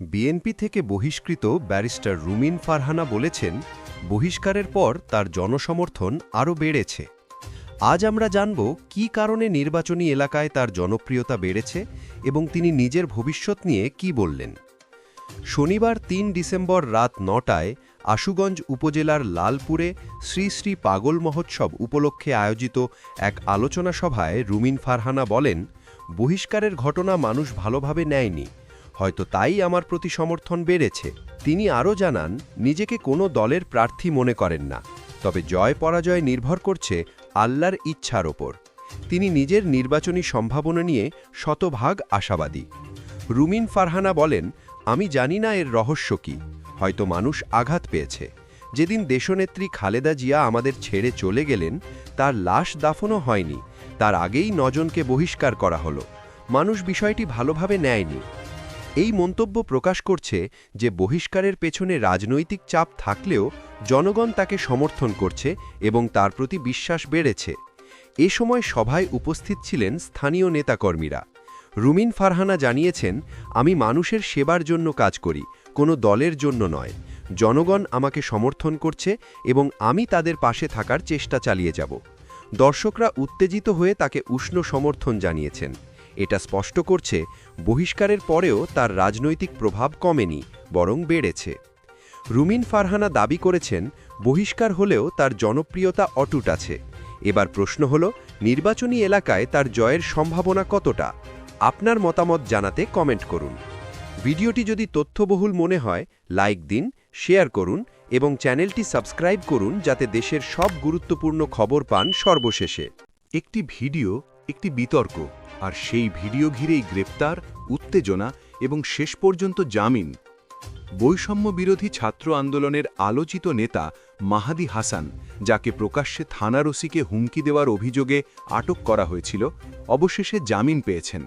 BNP থেকে বহিষ্কৃত barrister রুমিন ফারহানা বলেছেন, বহিষ্কারের পর তার জনসমর্থন আরও বেড়েছে। আজ আমরা জানব কী কারণে নির্বাচনী এলাকায় তার জনপ্রিয়তা বেড়েছে এবং তিনি নিজের ভবিষ্যৎ নিয়ে কি বললেন। শনিবার তিন ডিসেম্বর রাত নটায় আশুগঞ্জ উপজেলার লালপুরে শ্রী শ্রী পাগল মহোৎসব উপলক্ষে আয়োজিত এক আলোচনা সভায় রুমিন ফারহানা বলেন, বহিষ্কারের ঘটনা মানুষ ভালোভাবে নেয়নি হয়তো তাই আমার প্রতি সমর্থন বেড়েছে। তিনি আরও জানান, নিজেকে কোনো দলের প্রার্থী মনে করেন না, তবে জয় পরাজয় নির্ভর করছে আল্লাহর ইচ্ছার ওপর। তিনি নিজের নির্বাচনী সম্ভাবনা নিয়ে শতভাগ আশাবাদী। রুমিন ফারহানা বলেন, আমি জানি না এর রহস্য কি। হয়তো মানুষ আঘাত পেয়েছে। যেদিন দেশনেত্রী খালেদা জিয়া আমাদের ছেড়ে চলে গেলেন, তার লাশ দাফনও হয়নি। তার আগেই নজনকে বহিষ্কার করা হলো। মানুষ বিষয়টি ভালোভাবে নেয়নি। এই মন্তব্য প্রকাশ করছে যে বহিষ্কারের পেছনে রাজনৈতিক চাপ থাকলেও জনগণ তাকে সমর্থন করছে এবং তার প্রতি বিশ্বাস বেড়েছে। এ সময় সভায় উপস্থিত ছিলেন স্থানীয় নেতাকর্মীরা। রুমিন ফারহানা জানিয়েছেন, আমি মানুষের সেবার জন্য কাজ করি, কোনো দলের জন্য নয়। জনগণ আমাকে সমর্থন করছে এবং আমি তাদের পাশে থাকার চেষ্টা চালিয়ে যাব। দর্শকরা উত্তেজিত হয়ে তাকে উষ্ণ সমর্থন জানিয়েছেন। এটা স্পষ্ট করছে, বহিষ্কারের পরেও তার রাজনৈতিক প্রভাব কমেনি, বরং বেড়েছে। রুমিন ফারহানা দাবি করেছেন, বহিষ্কার হলেও তার জনপ্রিয়তা অটুট আছে। এবার প্রশ্ন হল, নির্বাচনী এলাকায় তার জয়ের সম্ভাবনা কতটা? আপনার মতামত জানাতে কমেন্ট করুন। ভিডিওটি যদি তথ্যবহুল মনে হয়, লাইক দিন, শেয়ার করুন এবং চ্যানেলটি সাবস্ক্রাইব করুন যাতে দেশের সব গুরুত্বপূর্ণ খবর পান সর্বশেষে। একটি ভিডিও, একটি বিতর্ক আর সেই ভিডিও ঘিরেই গ্রেপ্তার, উত্তেজনা এবং শেষ পর্যন্ত জামিন। বৈষম্য বিরোধী ছাত্র আন্দোলনের আলোচিত নেতা মাহাদি হাসান, যাকে প্রকাশ্যে থানার ওসিকে হুমকি দেওয়ার অভিযোগে আটক করা হয়েছিল, অবশেষে জামিন পেয়েছেন।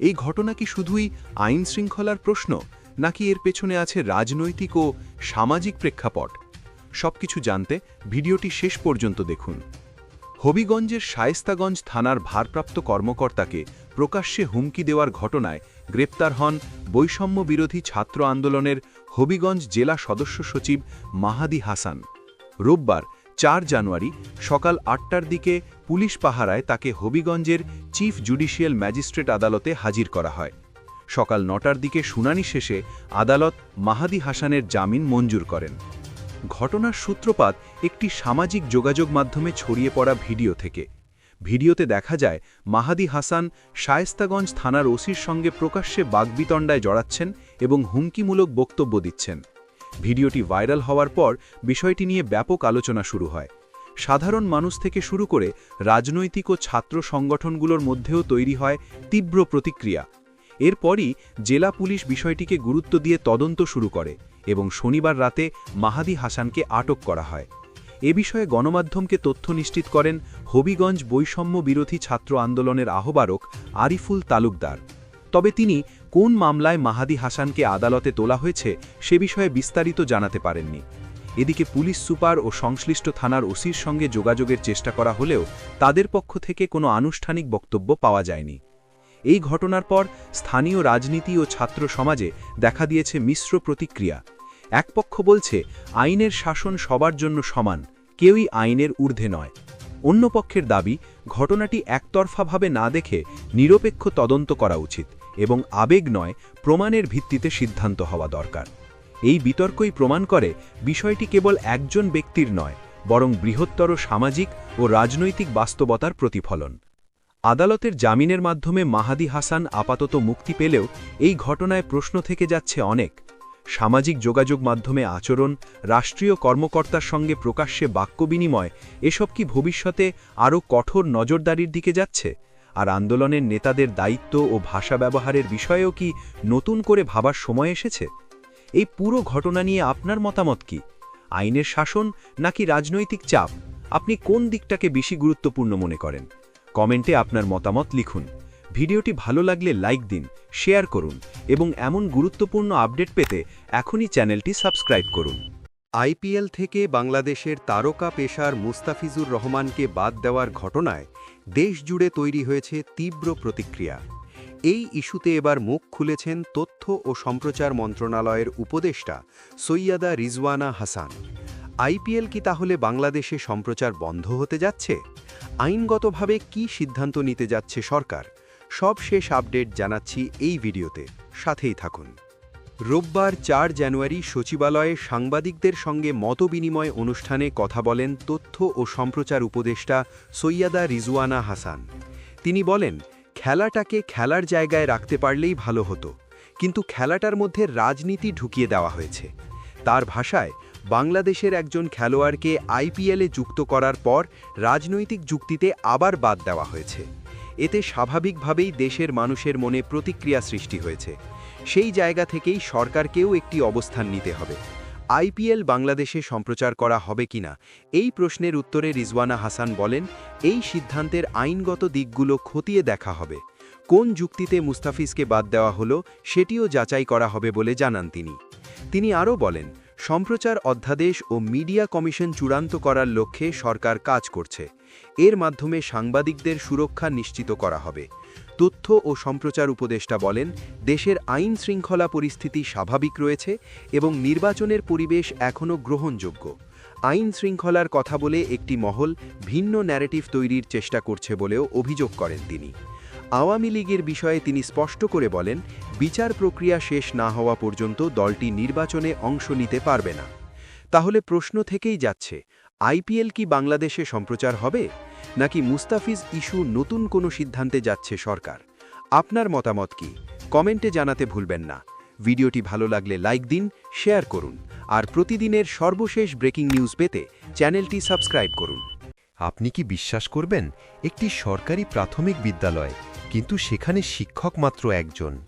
এই ঘটনা কি শুধুই আইন শৃঙ্খলার প্রশ্ন, নাকি এর পেছনে আছে রাজনৈতিক ও সামাজিক প্রেক্ষাপট? সবকিছু জানতে ভিডিওটি শেষ পর্যন্ত দেখুন। হবিগঞ্জের শায়েস্তাগঞ্জ থানার ভারপ্রাপ্ত কর্মকর্তাকে প্রকাশ্যে হুমকি দেওয়ার ঘটনায় গ্রেপ্তার হন বৈষম্য বিরোধী ছাত্র আন্দোলনের হবিগঞ্জ জেলা সদস্য সচিব মাহাদি হাসান। রোববার চার জানুয়ারি সকাল আটটার দিকে পুলিশ পাহারায় তাকে হবিগঞ্জের চিফ জুডিশিয়াল ম্যাজিস্ট্রেট আদালতে হাজির করা হয়। সকাল নটার দিকে শুনানি শেষে আদালত মাহাদি হাসানের জামিন মঞ্জুর করেন। ঘটনার সূত্রপাত একটি সামাজিক যোগাযোগ মাধ্যমে ছড়িয়ে পড়া ভিডিও থেকে। ভিডিওতে দেখা যায়, মাহাদি হাসান শায়েস্তাগঞ্জ থানার ওসির সঙ্গে প্রকাশ্যে বাগবিতণ্ডায় জড়াচ্ছেন এবং হুমকিমূলক বক্তব্য দিচ্ছেন। ভিডিওটি ভাইরাল হওয়ার পর বিষয়টি নিয়ে ব্যাপক আলোচনা শুরু হয়। সাধারণ মানুষ থেকে শুরু করে রাজনৈতিক ও ছাত্র সংগঠনগুলোর মধ্যেও তৈরি হয় তীব্র প্রতিক্রিয়া। এরপরই জেলা পুলিশ বিষয়টিকে গুরুত্ব দিয়ে তদন্ত শুরু করে। এবং শনিবার রাতে মাহাদি হাসানকে আটক করা হয়। এ বিষয়ে গণমাধ্যমকে তথ্য নিশ্চিত করেন হবিগঞ্জ বৈষম্য বিরোধী ছাত্র আন্দোলনের আহ্বারক আরিফুল তালুকদার। তবে তিনি কোন মামলায় মাহাদি হাসানকে আদালতে তোলা হয়েছে সে বিষয়ে বিস্তারিত জানাতে পারেননি। এদিকে পুলিশ সুপার ও সংশ্লিষ্ট থানার ওসির সঙ্গে যোগাযোগের চেষ্টা করা হলেও তাদের পক্ষ থেকে কোনো আনুষ্ঠানিক বক্তব্য পাওয়া যায়নি। এই ঘটনার পর স্থানীয় রাজনীতি ও ছাত্র সমাজে দেখা দিয়েছে মিশ্র প্রতিক্রিয়া। এক পক্ষ বলছে, আইনের শাসন সবার জন্য সমান, কেউই আইনের ঊর্ধ্বে নয়। অন্য পক্ষের দাবি, ঘটনাটি একতরফাভাবে না দেখে নিরপেক্ষ তদন্ত করা উচিত এবং আবেগ নয়, প্রমাণের ভিত্তিতে সিদ্ধান্ত হওয়া দরকার। এই বিতর্কই প্রমাণ করে, বিষয়টি কেবল একজন ব্যক্তির নয়, বরং বৃহত্তর সামাজিক ও রাজনৈতিক বাস্তবতার প্রতিফলন। আদালতের জামিনের মাধ্যমে মাহাদি হাসান আপাতত মুক্তি পেলেও এই ঘটনায় প্রশ্ন থেকে যাচ্ছে অনেক। সামাজিক যোগাযোগ মাধ্যমে আচরণ, রাষ্ট্রীয় কর্মকর্তার সঙ্গে প্রকাশ্যে বাক্য বিনিময় এসব কি ভবিষ্যতে আরও কঠোর নজরদারির দিকে যাচ্ছে? আর আন্দোলনের নেতাদের দায়িত্ব ও ভাষা ব্যবহারের বিষয়েও কি নতুন করে ভাবার সময় এসেছে? এই পুরো ঘটনা নিয়ে আপনার মতামত কি? আইনের শাসন নাকি রাজনৈতিক চাপ? আপনি কোন দিকটাকে বেশি গুরুত্বপূর্ণ মনে করেন? কমেন্টে আপনার মতামত লিখুন। ভিডিওটি ভালো লাগলে লাইক দিন, শেয়ার করুন এবং এমন গুরুত্বপূর্ণ আপডেট পেতে এখনই চ্যানেলটি সাবস্ক্রাইব করুন। আইপিএল থেকে বাংলাদেশের তারকা পেশার মুস্তাফিজুর রহমানকে বাদ দেওয়ার ঘটনায় দেশ জুড়ে তৈরি হয়েছে তীব্র প্রতিক্রিয়া। এই ইস্যুতে এবার মুখ খুলেছেন তথ্য ও সম্প্রচার মন্ত্রণালয়ের উপদেষ্টা সৈয়দা রিজওয়ানা হাসান। আইপিএল কি তাহলে বাংলাদেশে সম্প্রচার বন্ধ হতে যাচ্ছে? আইনগতভাবে কি সিদ্ধান্ত নিতে যাচ্ছে সরকার? সব শেষ আপডেট জানাচ্ছি এই ভিডিওতে। সাথেই থাকুন। রোববার চার জানুয়ারি সচিবালয়ে সাংবাদিকদের সঙ্গে মতবিনিময় অনুষ্ঠানে কথা বলেন তথ্য ও সম্প্রচার উপদেষ্টা সৈয়দা রিজওয়ানা হাসান। তিনি বলেন, খেলাটাকে খেলার জায়গায় রাখতে পারলেই ভালো হতো। কিন্তু খেলাটার মধ্যে রাজনীতি ঢুকিয়ে দেওয়া হয়েছে। তার ভাষায় বাংলাদেশের একজন খেলোয়াড়কে আইপিএলে যুক্ত করার পর রাজনৈতিক যুক্তিতে আবার বাদ দেওয়া হয়েছে। এতে স্বাভাবিকভাবেই দেশের মানুষের মনে প্রতিক্রিয়া সৃষ্টি হয়েছে। সেই জায়গা থেকেই সরকারকেও একটি অবস্থান নিতে হবে। আইপিএল বাংলাদেশে সম্প্রচার করা হবে কিনা, এই প্রশ্নের উত্তরে রিজওয়ানা হাসান বলেন, এই সিদ্ধান্তের আইনগত দিকগুলো খতিয়ে দেখা হবে। কোন যুক্তিতে মুস্তাফিজকে বাদ দেওয়া হলো, সেটিও যাচাই করা হবে বলে জানান তিনি। তিনি আরও বলেন সম্প্রচার অধ্যাদেশ ও মিডিয়া কমিশন চূড়ান্ত করার লক্ষ্যে সরকার কাজ করছে। এর মাধ্যমে সাংবাদিকদের সুরক্ষা নিশ্চিত করা হবে। তথ্য ও সম্প্রচার উপদেষ্টা বলেন, দেশের আইন শৃঙ্খলা পরিস্থিতি স্বাভাবিক রয়েছে এবং নির্বাচনের পরিবেশ এখনও গ্রহণযোগ্য। আইন শৃঙ্খলার কথা বলে একটি মহল ভিন্ন ন্যারেটিভ তৈরির চেষ্টা করছে বলেও অভিযোগ করেন তিনি। আওয়ামী লীগের বিষয়ে তিনি স্পষ্ট করে বলেন, বিচার প্রক্রিয়া শেষ না হওয়া পর্যন্ত দলটি নির্বাচনে অংশ নিতে পারবে না। তাহলে প্রশ্ন থেকেই যাচ্ছে, আইপিএল কি বাংলাদেশে সম্প্রচার হবে? নাকি মুস্তাফিজ ইস্যু নতুন কোনো সিদ্ধান্তে যাচ্ছে সরকার? আপনার মতামত কি? কমেন্টে জানাতে ভুলবেন না। ভিডিওটি ভালো লাগলে লাইক দিন, শেয়ার করুন, আর প্রতিদিনের সর্বশেষ ব্রেকিং নিউজ পেতে চ্যানেলটি সাবস্ক্রাইব করুন। আপনি কি বিশ্বাস করবেন, একটি সরকারি প্রাথমিক বিদ্যালয় কিন্তু সেখানে শিক্ষক মাত্র একজন।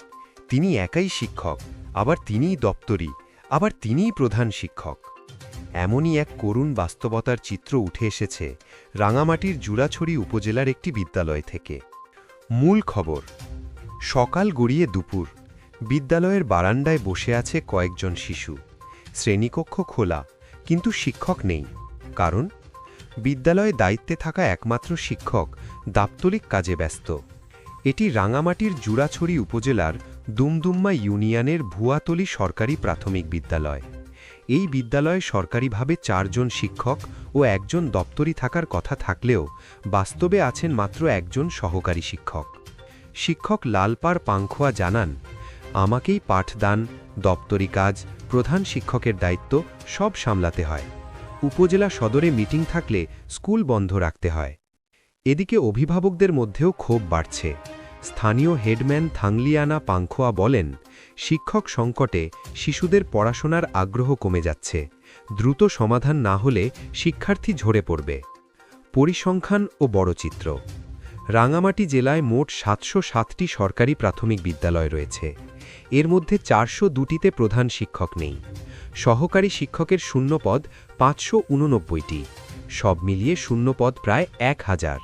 তিনি একাই শিক্ষক, আবার তিনিই দপ্তরি, আবার তিনিই প্রধান শিক্ষক। এমনই এক করুণ বাস্তবতার চিত্র উঠে এসেছে রাঙামাটির জুড়াছড়ি উপজেলার একটি বিদ্যালয় থেকে। মূল খবর, সকাল গড়িয়ে দুপুর, বিদ্যালয়ের বারান্দায় বসে আছে কয়েকজন শিশু। শ্রেণীকক্ষ খোলা, কিন্তু শিক্ষক নেই। কারণ, বিদ্যালয়ে দায়িত্বে থাকা একমাত্র শিক্ষক দাপ্তরিক কাজে ব্যস্ত। এটি রাঙামাটির জুড়াছড়ি উপজেলার দুমদুম্মা ইউনিয়নের ভুয়াতলি সরকারি প্রাথমিক বিদ্যালয়। এই বিদ্যালয়ে সরকারিভাবে চারজন শিক্ষক ও একজন দপ্তরি থাকার কথা থাকলেও বাস্তবে আছেন মাত্র একজন সহকারী শিক্ষক। শিক্ষক লালপার পাংখোয়া জানান, আমাকেই পাঠদান, দপ্তরি কাজ, প্রধান শিক্ষকের দায়িত্ব সব সামলাতে হয়। উপজেলা সদরে মিটিং থাকলে স্কুল বন্ধ রাখতে হয়। এদিকে অভিভাবকদের মধ্যেও ক্ষোভ বাড়ছে। স্থানীয় হেডম্যান থাংলিয়ানা পাংখোয়া বলেন, শিক্ষক সংকটে শিশুদের পড়াশোনার আগ্রহ কমে যাচ্ছে। দ্রুত সমাধান না হলে শিক্ষার্থী ঝরে পড়বে। পরিসংখ্যান ও বড়চিত্র। রাঙামাটি জেলায় মোট সাতশো সাতটি সরকারি প্রাথমিক বিদ্যালয় রয়েছে। এর মধ্যে চারশো দুটিতে প্রধান শিক্ষক নেই। সহকারী শিক্ষকের শূন্যপদ পাঁচশো উননব্বইটি। সব মিলিয়ে শূন্যপদ প্রায় এক হাজার।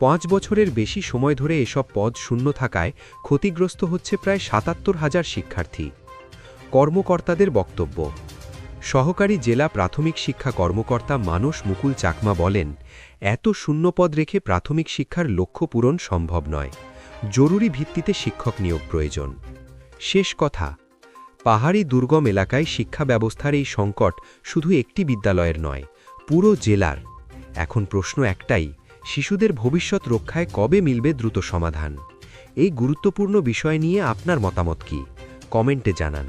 পাঁচ বছরের বেশি সময় ধরে এসব পদ শূন্য থাকায় ক্ষতিগ্রস্ত হচ্ছে প্রায় সাতাত্তর হাজার শিক্ষার্থী। কর্মকর্তাদের বক্তব্য। সহকারী জেলা প্রাথমিক শিক্ষা কর্মকর্তা মানস মুকুল চাকমা বলেন, এত শূন্যপদ রেখে প্রাথমিক শিক্ষার লক্ষ্য পূরণ সম্ভব নয়। জরুরি ভিত্তিতে শিক্ষক নিয়োগ প্রয়োজন। শেষ কথা, পাহাড়ি দুর্গম এলাকায় শিক্ষা ব্যবস্থার এই সংকট শুধু একটি বিদ্যালয়ের নয়, পুরো জেলার। এখন প্রশ্ন একটাই শিশুদের ভবিষ্যৎ রক্ষায় কবে মিলবে দ্রুত সমাধান? এই গুরুত্বপূর্ণ বিষয় নিয়ে আপনার মতামত কি? কমেন্টে জানান।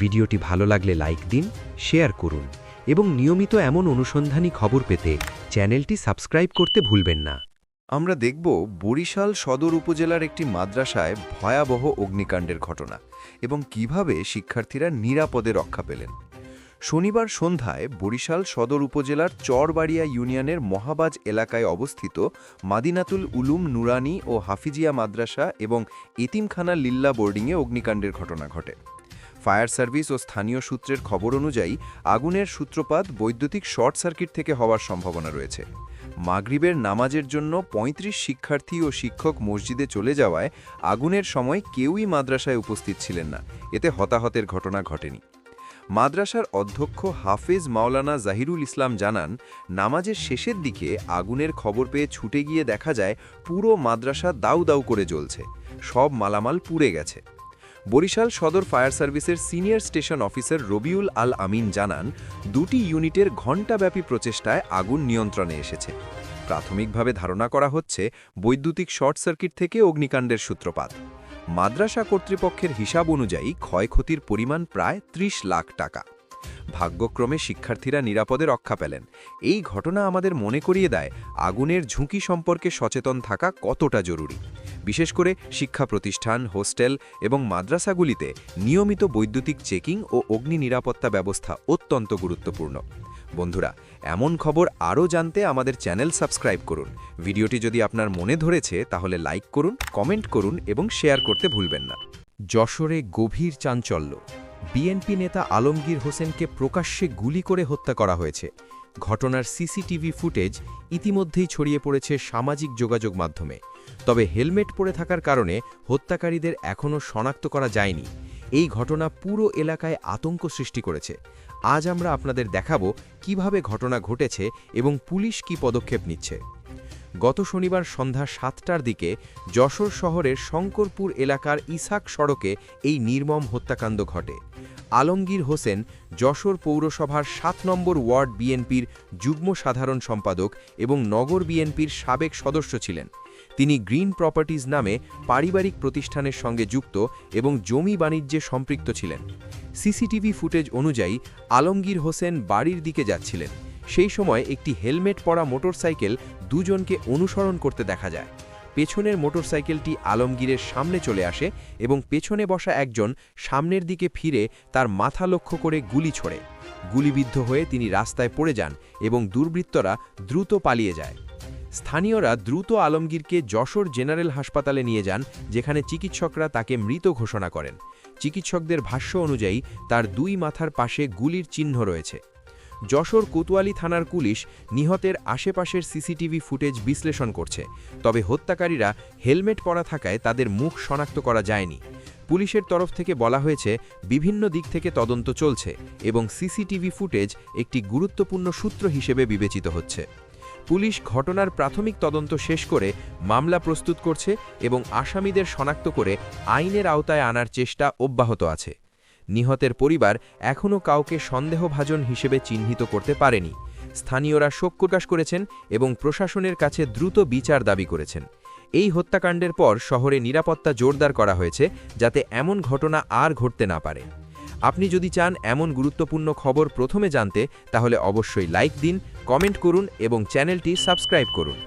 ভিডিওটি ভালো লাগলে লাইক দিন, শেয়ার করুন এবং নিয়মিত এমন অনুসন্ধানী খবর পেতে চ্যানেলটি সাবস্ক্রাইব করতে ভুলবেন না। আমরা দেখব বরিশাল সদর উপজেলার একটি মাদ্রাসায় ভয়াবহ অগ্নিকাণ্ডের ঘটনা এবং কীভাবে শিক্ষার্থীরা নিরাপদে রক্ষা পেলেন। শনিবার সন্ধ্যায় বরিশাল সদর উপজেলার চরবাড়িয়া ইউনিয়নের মহাবাজ এলাকায় অবস্থিত মাদিনাতুল উলুম নুরানি ও হাফিজিয়া মাদ্রাসা এবং এতিমখানা লিল্লা বোর্ডিংয়ে অগ্নিকাণ্ডের ঘটনা ঘটে। ফায়ার সার্ভিস ও স্থানীয় সূত্রের খবর অনুযায়ী আগুনের সূত্রপাত বৈদ্যুতিক শর্ট সার্কিট থেকে হওয়ার সম্ভাবনা রয়েছে। মাগরিবের নামাজের জন্য ৩৫ শিক্ষার্থী ও শিক্ষক মসজিদে চলে যাওয়ায় আগুনের সময় কেউই মাদ্রাসায় উপস্থিত ছিলেন না। এতে হতাহতের ঘটনা ঘটেনি। মাদ্রাসার অধ্যক্ষ হাফেজ মাওলানা জাহিরুল ইসলাম জানান, নামাজের শেষের দিকে আগুনের খবর পেয়ে ছুটে গিয়ে দেখা যায় পুরো মাদ্রাসা দাউ দাউ করে জ্বলছে। সব মালামাল পুড়ে গেছে। বরিশাল সদর ফায়ার সার্ভিসের senior station officer Rabiul Al Amin জানান, দুটি ইউনিটের ঘণ্টাব্যাপী প্রচেষ্টায় আগুন নিয়ন্ত্রণে এসেছে। প্রাথমিকভাবে ধারণা করা হচ্ছে, বৈদ্যুতিক শর্ট সার্কিট থেকে অগ্নিকাণ্ডের সূত্রপাত। মাদ্রাসা কর্তৃপক্ষের হিসাব অনুযায়ী ক্ষয়ক্ষতির পরিমাণ প্রায় ৩০ লাখ টাকা। ভাগ্যক্রমে শিক্ষার্থীরা নিরাপদে রক্ষা পেলেন। এই ঘটনা আমাদের মনে করিয়ে দেয় আগুনের ঝুঁকি সম্পর্কে সচেতন থাকা কতটা জরুরি। বিশেষ করে শিক্ষা প্রতিষ্ঠান, হোস্টেল এবং মাদ্রাসাগুলিতে নিয়মিত বৈদ্যুতিক চেকিং ও অগ্নি নিরাপত্তা ব্যবস্থা অত্যন্ত গুরুত্বপূর্ণ। বন্ধুরা, এমন খবর আরও জানতে আমাদের চ্যানেল সাবস্ক্রাইব করুন। ভিডিওটি যদি আপনার মনে ধরেছে, তাহলে লাইক করুন, কমেন্ট করুন এবং শেয়ার করতে ভুলবেন না। যশোরে গভীর চাঞ্চল্য। বিএনপি নেতা আলমগীর হোসেনকে প্রকাশ্যে গুলি করে হত্যা করা হয়েছে। ঘটনার সিসিটিভি ফুটেজ ইতিমধ্যেই ছড়িয়ে পড়েছে সামাজিক যোগাযোগ মাধ্যমে। তবে হেলমেট পরে থাকার কারণে হত্যাকারীদের এখনও শনাক্ত করা যায়নি। এই ঘটনা পুরো এলাকায় আতঙ্ক সৃষ্টি করেছে। আজ আমরা আপনাদের দেখাবো কীভাবে ঘটনা ঘটেছে এবং পুলিশ কী পদক্ষেপ নিচ্ছে। গত শনিবার সন্ধ্যা সাতটার দিকে যশোর শহরের শঙ্করপুর এলাকার ইসাক সড়কে এই নির্মম হত্যাকাণ্ড ঘটে। আলমগীর হোসেন যশোর পৌরসভার সাত নম্বর ওয়ার্ড বিএনপির যুগ্ম সাধারণ সম্পাদক এবং নগর বিএনপির সাবেক সদস্য ছিলেন। তিনি গ্রিন প্রপার্টিজ নামে পারিবারিক প্রতিষ্ঠানের সঙ্গে যুক্ত এবং জমি বাণিজ্যে সম্পৃক্ত ছিলেন। সিসিটিভি ফুটেজ অনুযায়ী আলমগীর হোসেন বাড়ির দিকে যাচ্ছিলেন। সেই সময় একটি হেলমেট পরা মোটরসাইকেল দুজনকে অনুসরণ করতে দেখা যায়। পেছনের মোটরসাইকেলটি আলমগীরের সামনে চলে আসে এবং পেছনে বসা একজন সামনের দিকে ফিরে তার মাথা লক্ষ্য করে গুলি ছোড়ে। গুলিবিদ্ধ হয়ে তিনি রাস্তায় পড়ে যান এবং দুর্বৃত্তরা দ্রুত পালিয়ে যায়। স্থানীয়রা দ্রুত আলমগীরকে যশোর জেনারেল হাসপাতালে নিয়ে যান, যেখানে চিকিৎসকরা তাকে মৃত ঘোষণা করেন। চিকিৎসকদের ভাষ্য অনুযায়ী, তার দুই মাথার পাশে গুলির চিহ্ন রয়েছে। যশোর কোতোয়ালি থানার পুলিশ নিহতের আশেপাশের সিসিটিভি ফুটেজ বিশ্লেষণ করছে, তবে হত্যাকারীরা হেলমেট পরা থাকায় তাদের মুখ শনাক্ত করা যায়নি। পুলিশের তরফ থেকে বলা হয়েছে, বিভিন্ন দিক থেকে তদন্ত চলছে এবং সিসিটিভি ফুটেজ একটি গুরুত্বপূর্ণ সূত্র হিসেবে বিবেচিত হচ্ছে। পুলিশ ঘটনার প্রাথমিক তদন্ত শেষ করে মামলা প্রস্তুত করছে এবং আসামিদের শনাক্ত করে আইনের আওতায় আনার চেষ্টা অব্যাহত আছে। নিহতের পরিবার এখনও কাউকে সন্দেহভাজন হিসেবে চিহ্নিত করতে পারেনি। স্থানীয়রা শোক প্রকাশ করেছেন এবং প্রশাসনের কাছে দ্রুত বিচার দাবি করেছেন। এই হত্যাকাণ্ডের পর শহরে নিরাপত্তা জোরদার করা হয়েছে যাতে এমন ঘটনা আর ঘটতে না পারে। আপনি যদি চান এমন গুরুত্বপূর্ণ খবর প্রথমে জানতে, তাহলে অবশ্যই লাইক দিন কমেন্ট করুন এবং চ্যানেলটি সাবস্ক্রাইব করুন।